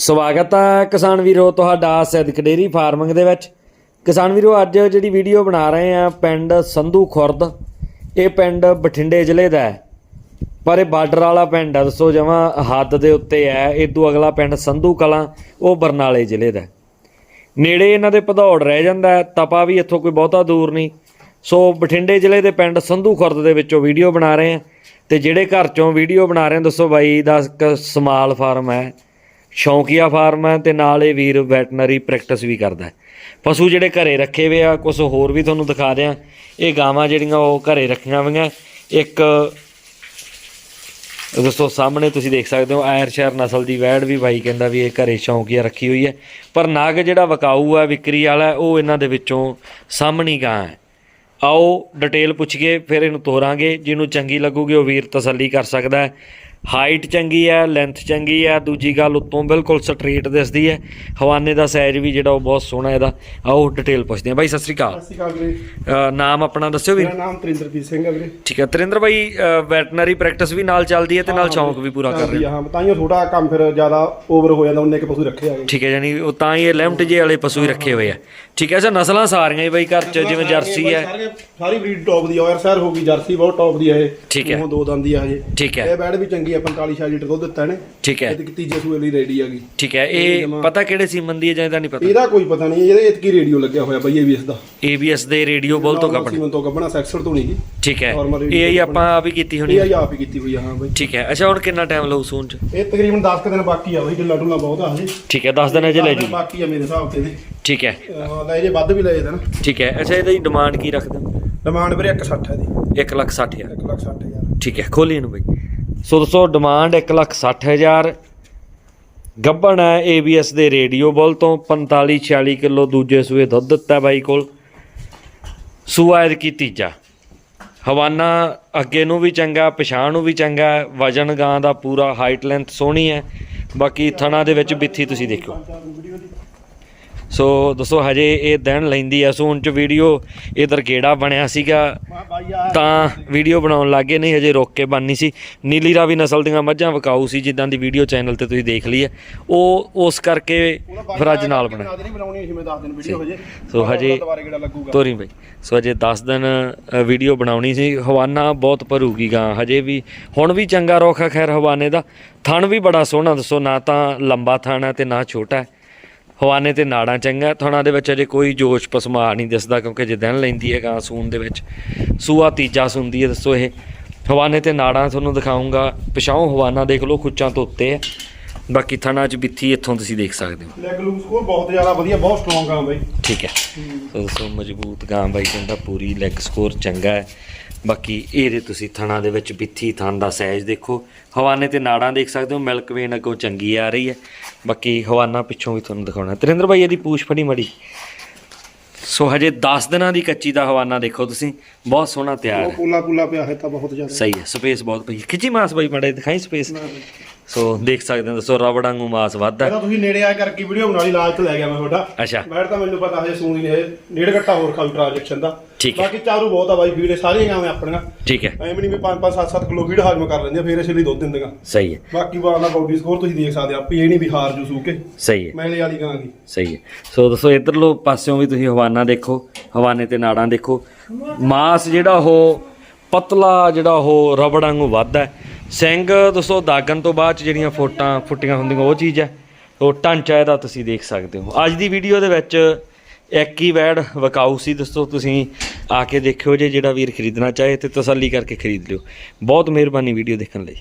ਸਵਾਗਤ ਹੈ ਕਿਸਾਨ ਵੀਰੋ ਤੁਹਾਡਾ ਸਿੱਧਕ ਡੇਰੀ ਫਾਰਮਿੰਗ ਦੇ ਵਿੱਚ। ਕਿਸਾਨ ਵੀਰੋ, ਅੱਜ ਜਿਹੜੀ ਵੀਡੀਓ ਬਣਾ ਰਹੇ ਆ ਪਿੰਡ ਸੰਧੂ ਖੁਰਦ, ਇਹ ਪਿੰਡ ਬਠਿੰਡੇ ਜ਼ਿਲ੍ਹੇ ਦਾ ਹੈ। ਪਰ ਇਹ ਬਾਰਡਰ ਵਾਲਾ ਪਿੰਡ ਹੈ ਦੱਸੋ ਜਮਾ ਹੱਦ ਦੇ ਉੱਤੇ ਹੈ ਇਹ ਤੋਂ ਅਗਲਾ ਪਿੰਡ ਸੰਧੂ ਕਲਾਂ, ਉਹ ਬਰਨਾਲੇ ਜ਼ਿਲ੍ਹੇ ਦਾ ਨੇੜੇ ਇਹਨਾਂ ਦੇ ਭਦੌੜ ਰਹਿ ਜਾਂਦਾ ਤਪਾ ਵੀ ਇੱਥੋਂ ਕੋਈ ਬਹੁਤਾ ਦੂਰ ਨਹੀਂ। ਸੋ ਬਠਿੰਡੇ ਜ਼ਿਲ੍ਹੇ ਦੇ ਪਿੰਡ ਸੰਧੂ ਖੁਰਦ ਦੇ ਵਿੱਚੋਂ ਵੀਡੀਓ ਬਣਾ ਰਹੇ ਆ, ਤੇ ਜਿਹੜੇ ਘਰ ਚੋਂ ਵੀਡੀਓ ਬਣਾ ਰਹੇ ਆ, ਦੱਸੋ ਬਾਈ ਦਾ ਇੱਕ ਸਮਾਲ ਫਾਰਮ ਹੈ। ਸ਼ੌਂਕੀਆ ਫਾਰਮ ਹੈ ਤੇ ਨਾਲ ਇਹ ਵੀਰ ਵੈਟਨਰੀ ਪ੍ਰੈਕਟਿਸ ਵੀ ਕਰਦਾ ਹੈ। ਪਸ਼ੂ ਜਿਹੜੇ ਘਰੇ ਰੱਖੇ ਹੋਏ ਆ ਕੁਝ ਹੋਰ ਵੀ ਤੁਹਾਨੂੰ ਦਿਖਾ ਦਿਆਂ। ਇਹ ਗਾਵਾਂ ਜਿਹੜੀਆਂ ਉਹ ਘਰੇ ਰੱਖੀਆਂ ਹੋਈਆਂ। ਇੱਕ ਦੋਸਤੋ ਸਾਹਮਣੇ ਤੁਸੀਂ ਦੇਖ ਸਕਦੇ ਹੋ ਆਇਰਸ਼ਾਇਰ ਨਸਲ ਦੀ ਵੈੜ ਵੀ ਬਾਈ ਕਹਿੰਦਾ ਵੀ ਇਹ ਘਰੇ ਸ਼ੌਂਕੀਆ ਰੱਖੀ ਹੋਈ ਹੈ। ਪਰ ਨਾਗ ਜਿਹੜਾ ਵਕਾਊ ਹੈ ਵਿਕਰੀ ਵਾਲਾ ਉਹ ਇਹਨਾਂ ਦੇ ਵਿੱਚੋਂ ਸਾਹਮਣੀ ਗਾਂ ਹੈ। ਆਓ ਡਿਟੇਲ ਪੁੱਛੀਏ, ਫਿਰ ਇਹਨੂੰ ਤੋਰਾਂਗੇ। ਜਿਹਨੂੰ ਚੰਗੀ ਲੱਗੂਗੀ, ਉਹ ਵੀਰ ਤਸੱਲੀ ਕਰ ਸਕਦਾ ਹੈ। ਹਾਈਟ ਚੰਗੀ ਹੈ ਲੈਂਥ ਚੰਗੀ ਹੈ ਦੂਜੀ ਗੱਲ ਉੱਤੋਂ ਬਿਲਕੁਲ ਸਟ੍ਰੇਟ ਦਿਸਦੀ ਹੈ। ਹਵਾਨੇ ਦਾ ਸਾਈਜ਼ ਵੀ ਜਿਹੜਾ ਉਹ ਬਹੁਤ ਸੋਹਣਾ ਇਹਦਾ। ਆਓ ਡਿਟੇਲ ਪੁੱਛਦੇ ਹਾਂ। ਬਾਈ ਸਤਿ ਸ੍ਰੀ ਅਕਾਲ। ਸਤਿ ਸ਼੍ਰੀ ਅਕਾਲ ਵੀਰੇ। ਅ, ਨਾਮ ਆਪਣਾ ਦੱਸਿਓ ਵੀਰ। ਮੇਰਾ ਨਾਮ ਤਰਿੰਦਰਪੀਤ ਸਿੰਘ ਹੈ ਵੀਰੇ। ਠੀਕ ਹੈ। ਤਰਿੰਦਰ ਬਾਈ ਵੈਟਰਨਰੀ ਪ੍ਰੈਕਟਿਸ ਵੀ ਨਾਲ ਚੱਲਦੀ ਹੈ ਤੇ ਨਾਲ ਸ਼ੌਂਕ ਵੀ ਪੂਰਾ ਕਰ ਰਹੇ ਹੋ? ਹਾਂ। ਤਾਈਓ ਥੋੜਾ ਕੰਮ ਫਿਰ ਜ਼ਿਆਦਾ ਓਵਰ ਹੋ ਜਾਂਦਾ ਉਹਨੇ ਕਿ ਪਸ਼ੂ ਰੱਖੇ ਆਗੇ ਠੀਕ ਹੈ ਯਾਨੀ ਉਹ ਤਾਂ ਹੀ ਇਹ ਲਿਮਟ ਜੇ ਵਾਲੇ ਪਸ਼ੂ ਹੀ ਰੱਖੇ ਹੋਏ ਆ। ਠੀਕ ਹੈ ਅੱਛਾ ਨਸਲਾਂ ਸਾਰੀਆਂ ਹੀ ਬਾਈ ਘਰ ਚ ਜਿਵੇਂ ਜਰਸੀ ਹੈ। ਸਾਰੀ ਬਰੀਡ ਟੌਪ ਦੀ ਔਰ ਸਰ ਹੋ ਗਈ ਜਰਸੀ ਬਹੁਤ ਟੌਪ ਦੀ ਹੈ ਇਹ। ਠੀਕ ਹੈ। ਮੂੰਹੋਂ ਦੋ ਦੰਦ ਦੀ ਆ ਹਜੇ ਠੀਕ ਹੈ। ਇਹ ਬੈਡ ਵੀ ਚੰਗੀ ਹੈ 45 ਛੇ ਲੀਟਰ ਦੁੱਧ ਦਿੱਤਾ ਇਹਨੇ। ਠੀਕ ਹੈ। ਇਹ ਤੇ ਤੀਜੇ ਸੂਏ ਲਈ ਰੈਡੀ ਹੈਗੀ। ਠੀਕ ਹੈ ਇਹ ਪਤਾ ਕਿਹੜੇ ਸੀਮਨ ਦੀ ਹੈ ਜਾਂ ਇਹਦਾ ਨਹੀਂ ਪਤਾ? ਇਹਦਾ ਕੋਈ ਪਤਾ ਨਹੀਂ ਇਹਦੇ ਇਤਕੀ ਰੇਡੀਓ ਲੱਗਿਆ ਹੋਇਆ ਬਈ ਇਹ ਇਸ ਦਾ। ABS ਦੇ ਰੇਡੀਓ ਬੋਲ ਤੋਂ ਕੱਪੜੇ ਸੀਮਨ ਤੋਂ ਕੱਢਣਾ ਸੈਕਸਰ ਤੋਂ ਨਹੀਂ ਜੀ ਠੀਕ ਹੈ। ਇਹ ਹੀ ਆਪਾਂ ਆਪ ਹੀ ਕੀਤੀ ਹੋਣੀ ਇਹ ਹੈ। ਹੀ ਆਪ ਹੀ ਕੀਤੀ ਹੋਈ ਆ ਹਾਂ ਬਈ। ਠੀਕ ਹੈ। ਅੱਛਾ ਹੁਣ ਕਿੰਨਾ ਟਾਈਮ ਲਊ ਸੂਨ ਚ? ਇਹ ਤਕਰੀਬਨ 10 ਕੁ ਦਿਨ ਬਾਕੀ ਆ ਬਈ ਢਿੱਲਾ ਢੁੱਲਾ ਬਹੁਤ ਆ ਹਜੇ। ਠੀਕ ਹੈ 10 ਦਿਨ ਅਜੇ ਲੈ ਜੂ ਬਾਕੀ ਆ ਮੇਰੇ ਹਿਸਾਬ ਤੇ ਇਹਦੇ। ਠੀਕ ਹੈ। ਲੈ ਜੇ ਵੱਧ ਵੀ ਲੈ ਜੇ ਨਾ। ਠੀਕ ਹੈ। ਅੱਛਾ ਇਹਦੀ ਡਿਮਾਂਡ ਕੀ ਰੱਖਦੇ ਹੋ? ਡਿਮਾਂਡ ਵੀਰੇ 160 ਹੈ ਦੀ 1 ਲੱਖ 60 ਹਜ਼ਾਰ। 1 ਲੱਖ 60 ਹਜ਼ਾਰ। ਠੀਕ ਹੈ ਖੋਲੀ ਇਹਨੂੰ ਬਈ। ਸੋ ਦੋਸਤੋ ਡਿਮਾਂਡ 1 ਲੱਖ 60 ਹਜ਼ਾਰ। ਗੱਬਣ ਹੈ ABS ਦੇ ਰੇਡੀਓ ਬੋਲ ਤੋਂ 45 46 ਕਿਲੋ ਦੂਜੇ ਸੂਏ ਦੁੱਧ ਦਿੱਤਾ ਬਾਈ ਕੋਲ। ਸੂਆ ਇਹਦ ਕੀ ਤੀਜਾ। ਹਵਾਨਾ ਅੱਗੇ ਨੂੰ ਵੀ ਚੰਗਾ, ਪਛਾਣ ਨੂੰ ਵੀ ਚੰਗਾ ਵਜਨ ਗਾਂ ਦਾ ਪੂਰਾ ਹਾਈਟ ਲੈਂਥ ਸੋਹਣੀ ਹੈ। ਬਾਕੀ ਥਣਾ ਦੇ ਵਿੱਚ ਬਿੱਥੀ ਤੁਸੀਂ ਦੇਖੋ ਸੋ ਦੋਸਤੋ ਹਜੇ ਇਹ ਦਿਨ ਲੈਂਦੀ ਆ ਸੋ ਹੁਣ ਚ ਵੀਡੀਓ ਇਧਰ ਗੇੜਾ ਬਣਿਆ ਸੀਗਾ। ਤਾਂ ਵੀਡੀਓ ਬਣਾਉਣ ਲੱਗੇ ਨਹੀਂ ਹਜੇ ਰੋਕ ਕੇ ਬਣਨੀ ਸੀ। ਨੀਲੀ ਰਾਵੀ ਨਸਲ ਦੀਆਂ ਮੱਝਾਂ ਵਿਕਾਊ ਸੀ ਜਿੱਦਾਂ ਦੀ ਵੀਡੀਓ ਚੈਨਲ ਤੇ ਤੁਸੀਂ ਦੇਖ ਲਈ ਹੈ। ਉਹ ਉਸ ਕਰਕੇ ਫਿਰ ਅੱਜ ਨਾਲ ਬਣਾਉਣੀ ਸੀ ਮੈਂ 10 ਦਿਨ ਵੀਡੀਓ ਹਜੇ। ਤੋਰੀ ਬਈ। ਸੋ ਹਜੇ 10 ਦਿਨ ਵੀਡੀਓ ਬਣਾਉਣੀ ਸੀ। ਹਵਾਨਾ ਬਹੁਤ ਭਰੂਗੀ ਗਾਂ ਹਜੇ ਵੀ। ਹੁਣ ਵੀ ਚੰਗਾ ਰੋਖਾ ਖੈਰ ਹਵਾਨੇ ਦਾ। ਥਣ ਵੀ ਬੜਾ ਸੋਹਣਾ ਦੱਸੋ ਨਾ ਤਾਂ ਲੰਬਾ ਥਣ ਹੈ ਤੇ ਨਾ ਛੋਟਾ। ਹੈ ਹਵਾਨੇ ਤੇ ਨਾੜਾਂ ਚੰਗਾ ਥਣਾ ਦੇ ਵਿੱਚ ਅਜੇ ਕੋਈ ਜੋਸ਼ ਪਸਮਾ ਨਹੀਂ ਦਿਸਦਾ ਕਿਉਂਕਿ ਜੇ ਦਿਨ ਲੈਂਦੀ ਹੈ ਗਾਂ ਸੂਨ ਦੇ ਵਿੱਚ। ਸੂਆ ਤੀਜਾ ਸੁੰਦੀ ਹੈ ਦੱਸੋ ਇਹ। ਹਵਾਨੇ ਤੇ ਨਾੜਾਂ ਤੁਹਾਨੂੰ ਦਿਖਾਉਂਗਾ ਪਿਛਾਉਂ ਹਵਾਨਾ ਦੇਖ ਲਓ ਖੁੱਚਾਂ ਤੋਂ ਉੱਤੇ ਹੈ। ਬਾਕੀ ਥਣਾ ਚ ਬਿੱਥੀ ਇੱਥੋਂ ਤੁਸੀਂ ਦੇਖ ਸਕਦੇ ਹੋ। ਲੈਗ ਲੂਸ ਸਕੋਰ ਬਹੁਤ ਜ਼ਿਆਦਾ ਵਧੀਆ ਬਹੁਤ ਸਟਰੋਂਗ ਆ ਬਈ। ਠੀਕ ਹੈ। ਸੋ ਸੋ ਮਜ਼ਬੂਤ ਗਾਂ ਬਾਈ ਕਹਿੰਦਾ ਪੂਰੀ ਲੈਗ ਸਕੋਰ ਚੰਗਾ ਹੈ। ਬਾਕੀ ਇਹਦੇ ਤੁਸੀਂ ਥਣਾ ਦੇ ਵਿੱਚ ਬਿੱਥੀ ਥਣ ਦਾ ਸਾਈਜ਼ ਦੇਖੋ ਹਵਾਨੇ ਤੇ ਨਾੜਾਂ ਦੇਖ ਸਕਦੇ ਹੋ ਮਿਲਕ ਵੇਨ ਅੱਗੋਂ ਚੰਗੀ ਆ ਰਹੀ ਹੈ। ਬਾਕੀ ਹਵਾਨਾ ਪਿੱਛੋਂ ਵੀ ਤੁਹਾਨੂੰ ਦਿਖਾਉਣਾ। ਤਰਿੰਦਰ ਭਾਈ ਇਹਦੀ ਪੂਛ ਫੜੀ ਮੜੀ। ਸੋ ਹਜੇ 10 ਦਿਨਾਂ ਦੀ ਕੱਚੀ ਦਾ ਹਵਾਨਾ ਦੇਖੋ ਤੁਸੀਂ। ਬਹੁਤ ਸੋਹਣਾ ਤਿਆਰ ਉਹ ਹੈ। ਪੂਲਾ ਪੂਲਾ ਪਿਆ ਹੈ ਤਾਂ ਬਹੁਤ ਜ਼ਿਆਦਾ। ਸਹੀ ਹੈ ਸਪੇਸ ਬਹੁਤ ਪਈ ਹੈ। ਖਿੱਚੀ ਮਾਸ ਬਾਈ ਮੜੇ ਦਿਖਾਈ ਸਪੇਸ। ਸੋ ਦੇਖ ਸਕਦੇ ਹੋ ਦੱਸੋ ਰਬੜ ਵਾਂਗੂ ਮਾਸ ਵੱਧਦਾ। ਹੈ। ਇਹਦਾ ਤੁਸੀਂ ਨੇੜੇ ਆ ਕਰਕੇ ਵੀਡੀਓ ਬਣਾ ਲਈ ਲਾਲਚ ਲੈ ਗਿਆ ਮੈਂ ਤੁਹਾਡਾ। ਅੱਛਾ। ਮੈਂ ਤਾਂ ਮੈਨੂੰ ਪਤਾ ਹਜੇ ਸੂਣੀ ਨੇ ਨੇੜ ਘੱਟਾ ਹੋਰ ਖਾਲ ਟ੍ਰਾਂਜੈਕਸ਼ਨ ਦਾ। ਠੀਕ ਹੈ। ਬਾਕੀ ਚਾਰੂ ਬਹੁਤ ਆ ਬਾਈ ਫੀਡ ਸਾਰੀਆਂ ਗਾਵਾਂ ਆਪਣੀਆਂ ਠੀਕ ਹੈ। ਐਵੇਂ ਨਹੀਂ ਵੀ 5 5 7 7 ਕਿਲੋ ਫੀਡ ਹਾਜ਼ਮ ਕਰ ਲੈਂਦੀਆਂ ਫਿਰ ਇਸ ਲਈ ਦੁੱਧ ਦਿੰਦੀਆਂ ਸਹੀ ਹੈ। ਬਾਕੀ ਬਾਹਰ ਦਾ ਬਾਡੀ ਸਕੋਰ ਤੁਸੀਂ ਦੇਖ ਸਕਦੇ ਆ ਆਪੀ ਇਹ ਨਹੀਂ ਵੀ ਹਾਰ ਜੂ ਸੂ ਕੇ ਸਹੀ ਹੈ। ਮੈਲੇ ਵਾਲੀ ਗਾਂ ਦੀ ਸਹੀ ਹੈ। ਸੋ ਦੱਸੋ ਇਧਰਲੋ ਪਾਸਿਓਂ ਵੀ ਤੁਸੀਂ ਹਵਾਨਾ ਦੇਖੋ ਹਵਾਨੇ ਤੇ ਨਾੜਾਂ ਦੇਖੋ। ਮਾਸ ਜਿਹੜਾ ਉਹ ਪਤਲਾ ਜਿਹੜਾ ਉਹ ਰਬੜ ਵਾਂਗੂ ਵੱਧਦਾ ਹੈ। ਸਿੰਘ ਦੋਸਤੋ ਦਾਗਣ ਤੋਂ ਬਾਅਦ 'ਚ ਜਿਹੜੀਆਂ ਫੋਟਾਂ ਫੁੱਟੀਆਂ ਹੁੰਦੀਆਂ, ਉਹ ਚੀਜ਼ ਹੈ। ਉਹ ਢਾਂਚਾ ਇਹਦਾ ਤੁਸੀਂ ਦੇਖ ਸਕਦੇ ਹੋ। ਅੱਜ ਦੀ ਵੀਡੀਓ ਦੇ ਵਿੱਚ ਇੱਕ ਹੀ ਵੈੜ ਵਿਕਾਊ ਸੀ। ਦੋਸਤੋ ਤੁਸੀਂ ਆ ਕੇ ਦੇਖਿਓ ਜੇ ਜਿਹੜਾ ਵੀਰ ਖਰੀਦਣਾ ਚਾਹੇ ਤੇ ਤਸੱਲੀ ਕਰਕੇ ਖਰੀਦ ਲਿਓ। ਬਹੁਤ ਮਿਹਰਬਾਨੀ ਵੀਡੀਓ ਦੇਖਣ ਲਈ।